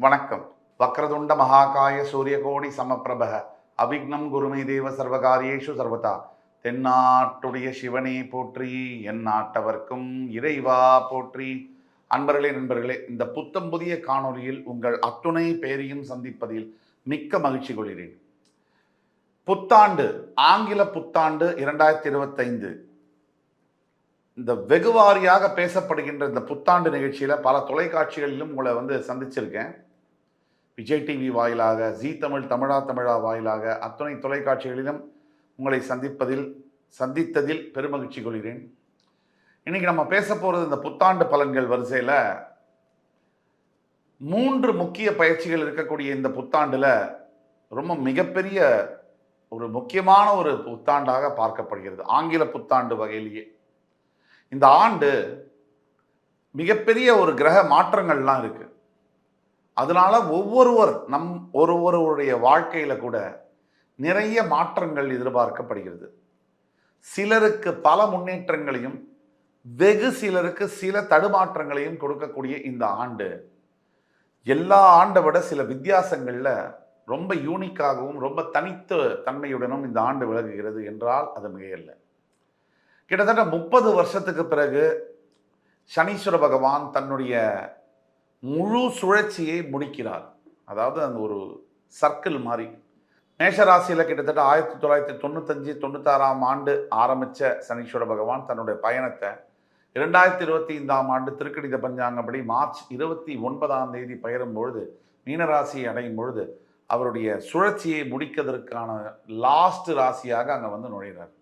வணக்கம். வக்ரதுண்ட மகாகாய சூரியகோடி சமப்பிரபக. அவிக்னம் குருமை தேவ சர்வகாரியேஷு சர்வதா. தென்னாட்டுடைய சிவனே போற்றி என் நாட்டவர்க்கும் இறைவா போற்றி. அன்பர்களே நண்பர்களே இந்த புத்தம் புதிய காணொளியில் உங்கள் அத்துணை பேரையும் சந்திப்பதில் மிக்க மகிழ்ச்சி கொள்கிறேன். புத்தாண்டு ஆங்கில புத்தாண்டு இரண்டாயிரத்தி இருபத்தைந்து இந்த வெகுவாரியாக பேசப்படுகின்ற இந்த புத்தாண்டு நிகழ்ச்சியில் பல தொலைக்காட்சிகளிலும் உங்களை வந்து சந்திச்சிருக்கேன். விஜய் டிவி வாயிலாக ஜீ தமிழ் தமிழா தமிழா வாயிலாக அத்துணை தொலைக்காட்சிகளிலும் உங்களை சந்திப்பதில் சந்தித்ததில் பெருமகிழ்ச்சி கொள்கிறேன். இன்றைக்கி நம்ம பேச போகிறது இந்த புத்தாண்டு பலன்கள் வரிசையில் மூன்று முக்கிய பயிற்சிகள் இருக்கக்கூடிய இந்த புத்தாண்டில் ரொம்ப மிகப்பெரிய ஒரு முக்கியமான ஒரு புத்தாண்டாக பார்க்கப்படுகிறது. ஆங்கில புத்தாண்டு வகையிலேயே. இந்த ஆண்டு மிகப்பெரிய ஒரு கிரக மாற்றங்கள்லாம் இருக்குது அதனால ஒவ்வொருவர் நம் ஒருவருடைய வாழ்க்கையில் கூட நிறைய மாற்றங்கள் எதிர்பார்க்கப்படுகிறது. சிலருக்கு பல முன்னேற்றங்களையும் வெகு சிலருக்கு சில தடுமாற்றங்களையும் கொடுக்கக்கூடிய இந்த ஆண்டு எல்லா ஆண்டை விட சில வித்தியாசங்களில் ரொம்ப யூனிக்காகவும் ரொம்ப தனித்து தன்மையுடனும் இந்த ஆண்டு விலகுகிறது என்றால் அது மிகையல்ல. கிட்டத்தட்ட முப்பது வருஷத்துக்கு பிறகு சனீஸ்வர பகவான் தன்னுடைய முழு சுழற்சியை முடிக்கிறார். அதாவது அந்த ஒரு சர்க்கிள் மாதிரி மேஷராசியில் கிட்டத்தட்ட ஆயிரத்தி தொள்ளாயிரத்தி தொண்ணூத்தஞ்சு தொண்ணூத்தாறாம் ஆண்டு ஆரம்பித்த சனீஸ்வர பகவான் தன்னுடைய பயணத்தை இரண்டாயிரத்தி இருபத்தி ஐந்தாம் ஆண்டு திருக்கடித பஞ்சாங்கப்படி மார்ச் இருபத்தி ஒன்பதாம் தேதி பயிரும் பொழுது மீனராசியை அடையும் பொழுது அவருடைய சுழற்சியை முடிக்கிறதற்கான லாஸ்ட் ராசியாக அங்கே வந்து நுழைகிறார்.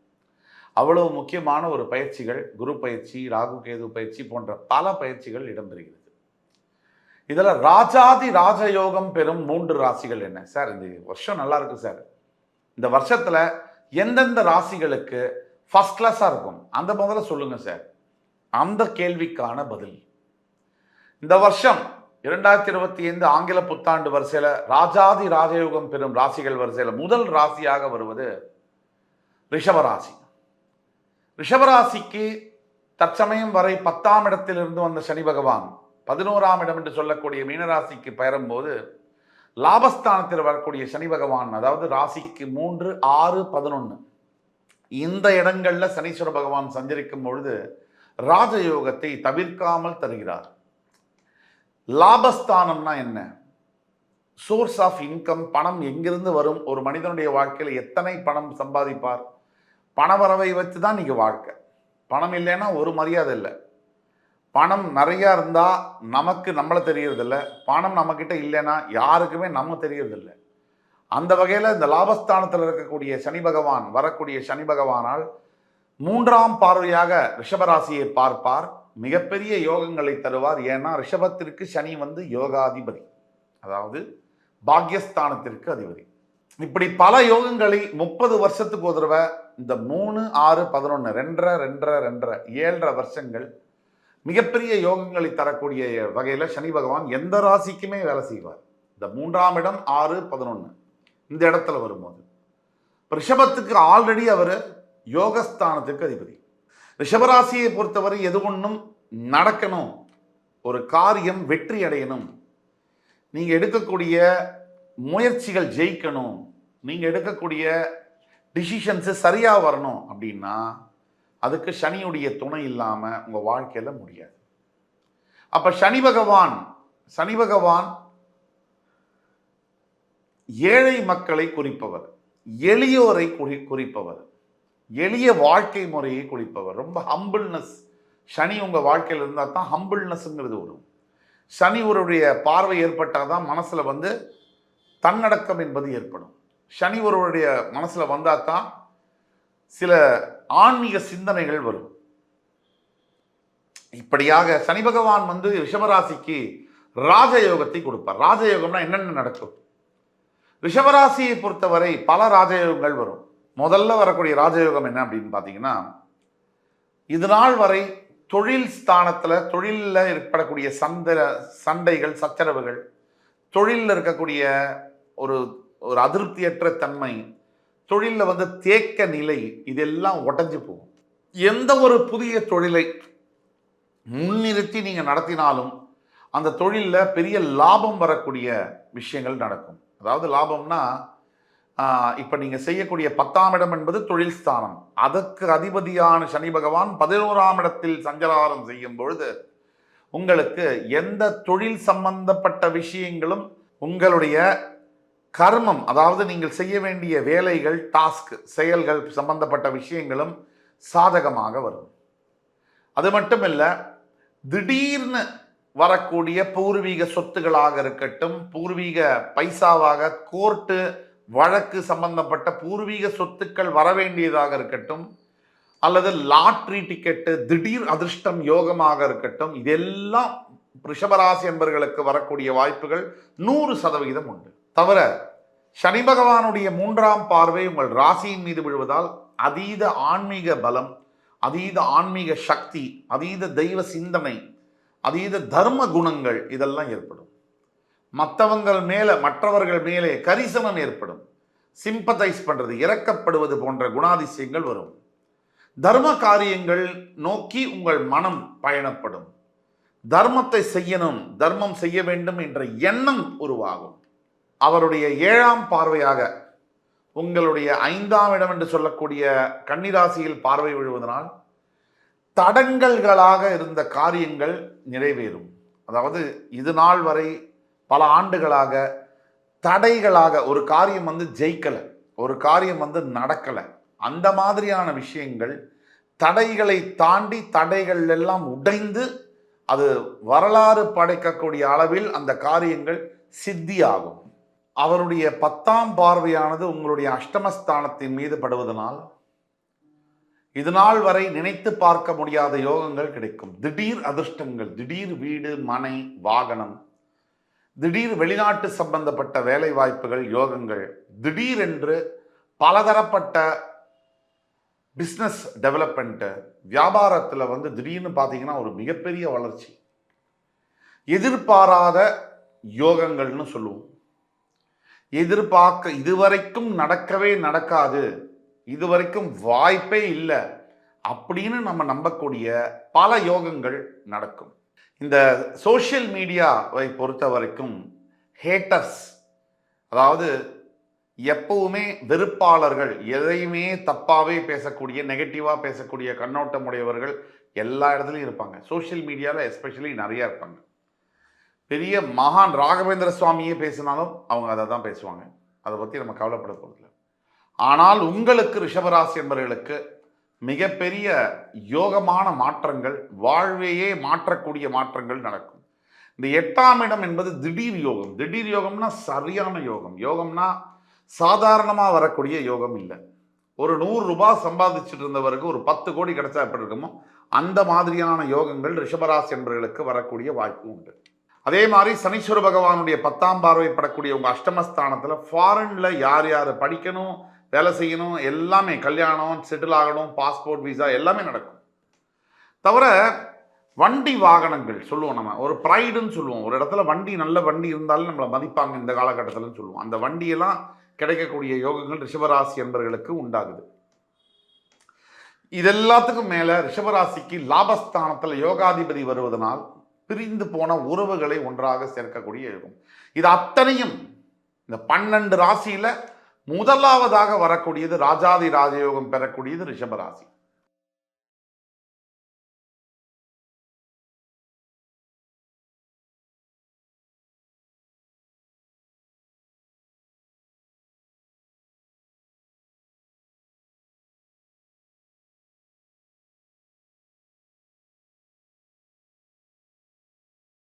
அவ்வளவு முக்கியமான ஒரு பயிற்சிகள் குரு பயிற்சி ராகு கேது பயிற்சி போன்ற பல பயிற்சிகள் இடம்பெறுகிறது. இதில் ராஜாதி ராஜயோகம் பெறும் மூன்று ராசிகள் என்ன? சார் இந்த வருஷம் நல்லா இருக்கு சார். இந்த வருஷத்தில் எந்தெந்த ராசிகளுக்கு ஃபர்ஸ்ட் கிளாஸாக இருக்கும்? அந்த முதல்ல சொல்லுங்கள் சார். அந்த கேள்விக்கான பதில். இந்த வருஷம் இரண்டாயிரத்தி இருபத்தி ஐந்து ஆங்கில புத்தாண்டு வரிசையில் ராஜாதி ராஜயோகம் பெறும் ராசிகள் வரிசையில் முதல் ராசியாக வருவது ரிஷபராசி. ரிஷபராசிக்கு தற்சமயம் வரை பத்தாம் இடத்திலிருந்து வந்த சனி பகவான் பதினோராம் இடம் என்று சொல்லக்கூடிய மீனராசிக்கு பெயரும்போது லாபஸ்தானத்தில் வரக்கூடிய சனி பகவான் அதாவது ராசிக்கு மூன்று ஆறு பதினொன்று இந்த இடங்களில் சனீஸ்வர பகவான் சஞ்சரிக்கும் பொழுது ராஜயோகத்தை தவிர்க்காமல் தருகிறார். லாபஸ்தானம்னா என்ன? சோர்ஸ் ஆஃப் இன்கம் பணம் எங்கிருந்து வரும்? ஒரு மனிதனுடைய வாழ்க்கையில் எத்தனை பணம் சம்பாதிப்பார்? பணவரவை வச்சு தான் இன்றைக்கி வாழ்க்கை. பணம் இல்லைன்னா ஒரு மரியாதை இல்லை. பணம் நிறையா இருந்தால் நமக்கு நம்மளை தெரியறதில்ல. பணம் நம்மக்கிட்ட இல்லைன்னா யாருக்குமே நம்ம தெரியறதில்ல. அந்த வகையில் இந்த லாபஸ்தானத்தில் இருக்கக்கூடிய சனி பகவான் வரக்கூடிய சனி பகவானால் மூன்றாம் பார்வையாக ரிஷபராசியை பார்ப்பார். மிகப்பெரிய யோகங்களை தருவார். ஏன்னா ரிஷபத்திற்கு சனி வந்து யோகாதிபதி. அதாவது பாக்யஸ்தானத்திற்கு அதிபதி. இப்படி பல யோகங்களை முப்பது வருஷத்துக்கு ஒரு தடவை இந்த மூணு ஆறு பதினொன்று ரெண்டரை ரெண்டரை ரெண்டரை ஏழரை வருஷங்கள் மிகப்பெரிய யோகங்களை தரக்கூடிய வகையில் சனி பகவான் எந்த ராசிக்குமே வேலை செய்வார். இந்த மூன்றாம் இடம் ஆறு பதினொன்று இந்த இடத்துல வரும்போது. ரிஷபத்துக்கு ஆல்ரெடி அவர் யோகஸ்தானத்துக்கு அதிபதி. ரிஷபராசியை பொறுத்தவரை எது ஒன்றும் நடக்கணும். ஒரு காரியம் வெற்றி அடையணும். நீங்கள் எடுக்கக்கூடிய முயற்சிகள் ஜெயிக்கணும். நீங்கள் எடுக்கக்கூடிய டிசிஷன்ஸு சரியாக வரணும் அப்படின்னா அதுக்கு சனியுடைய துணை இல்லாமல் உங்கள் வாழ்க்கையில் முடியாது. அப்போ சனி பகவான் சனி பகவான் ஏழை மக்களை குறிப்பவர் எளியோரை குறி குறிப்பவர் எளிய வாழ்க்கை முறையை குறிப்பவர். ரொம்ப ஹம்பிள்னஸ் சனி உங்கள் வாழ்க்கையில் இருந்தால் தான் ஹம்பிள்னஸ்ங்கிறது வரும். சனி ஒருவருடைய பார்வை ஏற்பட்டால் தான் மனசில் வந்து தன்னடக்கம் என்பது ஏற்படும். சனி ஒருவருடைய மனசில் வந்தால் தான் சில ஆன்மீக சிந்தனைகள் வரும். இப்படியாக சனி பகவான் வந்து ரிஷபராசிக்கு ராஜயோகத்தை கொடுப்பார். ராஜயோகம்னா என்னென்ன நடக்கும்? ரிஷபராசியை பொறுத்தவரை பல ராஜயோகங்கள் வரும். முதல்ல வரக்கூடிய ராஜயோகம் என்ன அப்படின்னு பார்த்தீங்கன்னா இது நாள் வரை தொழில் ஸ்தானத்தில் தொழிலில் ஏற்படக்கூடிய சந்த சண்டைகள் சச்சரவுகள் தொழிலில் இருக்கக்கூடிய ஒரு ஒரு அதிருப்தியற்ற தன்மை தொழிலில் வந்து தேக்க நிலை இதெல்லாம் உடஞ்சி போகும். எந்த ஒரு புதிய தொழிலை முன்னிறுத்தி நீங்கள் நடத்தினாலும் அந்த தொழிலில் பெரிய லாபம் வரக்கூடிய விஷயங்கள் நடக்கும். அதாவது லாபம்னா இப்போ நீங்கள் செய்யக்கூடிய பத்தாம் இடம் என்பது தொழில் ஸ்தானம். அதற்கு அதிபதியான சனி பகவான் பதினோராம் இடத்தில் சஞ்சலாரம் செய்யும் பொழுது உங்களுக்கு எந்த தொழில் சம்பந்தப்பட்ட விஷயங்களும் உங்களுடைய கர்மம் அதாவது நீங்கள் செய்ய வேண்டிய வேலைகள் டாஸ்க் செயல்கள் சம்பந்தப்பட்ட விஷயங்களும் சாதகமாக வரும். அது மட்டுமல்ல திடீர்னு வரக்கூடிய பூர்வீக சொத்துகளாக இருக்கட்டும் பூர்வீக பைசாவாக கோர்ட்டு வழக்கு சம்பந்தப்பட்ட பூர்வீக சொத்துக்கள் வர வேண்டியதாக இருக்கட்டும் அல்லது லாட்ரி டிக்கெட்டு திடீர் அதிர்ஷ்டம் யோகமாக இருக்கட்டும் இதெல்லாம் ரிஷபராசி என்பர்களுக்கு வரக்கூடிய வாய்ப்புகள் நூறு சதவிகிதம் உண்டு. தவிர சனி பகவானுடைய மூன்றாம் பார்வை உங்கள் ராசியின் மீது விழுவதால் அதீத ஆன்மீக பலம் அதீத ஆன்மீக சக்தி அதீத தெய்வ சிந்தனை அதீத தர்ம குணங்கள் இதெல்லாம் ஏற்படும். மற்றவங்கள் மேலே மற்றவர்கள் மேலே கரிசனம் ஏற்படும். சிம்பத்தைஸ் பண்ணுறது இறக்கப்படுவது போன்ற குணாதிசயங்கள் வரும். தர்ம காரியங்கள் நோக்கி உங்கள் மனம் பயணப்படும். தர்மத்தை செய்யணும் தர்மம் செய்ய வேண்டும் என்ற எண்ணம் உருவாகும். அவருடைய ஏழாம் பார்வையாக உங்களுடைய ஐந்தாம் இடம் என்று சொல்லக்கூடிய கன்னிராசியில் பார்வை விழுவதனால் தடங்கல்களாக இருந்த காரியங்கள் நிறைவேறும். அதாவது இது நாள் வரை பல ஆண்டுகளாக தடைகளாக ஒரு காரியம் வந்து ஜெயிக்கலை ஒரு காரியம் வந்து நடக்கலை. அந்த மாதிரியான விஷயங்கள் தடைகளை தாண்டி தடைகள் எல்லாம் உடைந்து அது வரலாறு படைக்கக்கூடிய அளவில் அந்த காரியங்கள் சித்தியாகும். அவருடைய பத்தாம் பார்வையானது உங்களுடைய அஷ்டமஸ்தானத்தின் மீது படுவதனால் இது நாள் வரை நினைத்து பார்க்க முடியாத யோகங்கள் கிடைக்கும். திடீர் அதிர்ஷ்டங்கள் திடீர் வீடு மனை வாகனம் திடீர் வெளிநாட்டு சம்பந்தப்பட்ட வேலை வாய்ப்புகள் யோகங்கள் திடீரென்று பலதரப்பட்ட பிஸ்னஸ் டெவலப்மெண்ட்டு வியாபாரத்தில் வந்து திடீர்னு பார்த்தீங்கன்னா ஒரு மிகப்பெரிய வளர்ச்சி. எதிர்பாராத யோகங்கள்னு சொல்லுவோம். எதிர்பார்க்க இதுவரைக்கும் நடக்கவே நடக்காது. இதுவரைக்கும் வாய்ப்பே இல்லை அப்படின்னு நம்ம நம்பக்கூடிய பல யோகங்கள் நடக்கும். இந்த சோஷியல் மீடியாவை பொறுத்த வரைக்கும் ஹேட்டர்ஸ் அதாவது எப்பவுமே வெறுப்பாளர்கள் எதையுமே தப்பாகவே பேசக்கூடிய நெகட்டிவாக பேசக்கூடிய கண்ணோட்டம் உடையவர்கள் எல்லா இடத்துலையும் இருப்பாங்க. சோஷியல் மீடியாவில் எஸ்பெஷலி நிறைய இருப்பாங்க. பெரிய மகான் ராகவேந்திர சுவாமியே பேசினாலும் அவங்க அதை தான் பேசுவாங்க. அதை பற்றி நம்ம கவலைப்பட போகிறதில்ல ஆனால் உங்களுக்கு ரிஷபராசி என்பவர்களுக்கு மிகப்பெரிய யோகமான மாற்றங்கள் வாழ்வையே மாற்றக்கூடிய மாற்றங்கள் நடக்கும். இந்த எட்டாம் இடம் என்பது திடீர் யோகம். திடீர் யோகம்னா சரியான யோகம். யோகம்னா சாதாரணமாக வரக்கூடிய யோகம் இல்லை. ஒரு நூறு ரூபாய் சம்பாதிச்சுட்டு இருந்தவருக்கு ஒரு பத்து கோடி கிடைச்சா எப்படி இருக்குமோ அந்த மாதிரியான யோகங்கள் ரிஷபராசி என்பவர்களுக்கு வரக்கூடிய வாய்ப்பு உண்டு. அதே மாதிரி சனீஸ்வர பகவானுடைய பத்தாம் பார்வைப்படக்கூடிய உங்கள் அஷ்டமஸ்தானத்தில் ஃபாரினில் யார் யார் படிக்கணும் வேலை செய்யணும் எல்லாமே கல்யாணம் செட்டில் ஆகணும் பாஸ்போர்ட் விசா எல்லாமே நடக்கும். தவிர வண்டி வாகனங்கள் சொல்லுவோம் நம்ம ஒரு ப்ரைடுன்னு சொல்லுவோம். ஒரு இடத்துல வண்டி நல்ல வண்டி இருந்தாலும் நம்மளை மதிப்பாங்க இந்த காலகட்டத்தில்னு சொல்லுவோம். அந்த வண்டியெல்லாம் கிடைக்கக்கூடிய யோகங்கள் ரிஷபராசி என்பர்களுக்கு உண்டாகுது. இது எல்லாத்துக்கும் மேலே ரிஷபராசிக்கு லாபஸ்தானத்தில் யோகாதிபதி வருவதனால் பிரிந்து போன உறவுகளை ஒன்றாக சேர்க்கக்கூடிய இருக்கும் இது அத்தனையும் இந்த பன்னெண்டு ராசியில் முதலாவதாக வரக்கூடியது ராஜாதி ராஜயோகம் பெறக்கூடியது ரிஷபராசி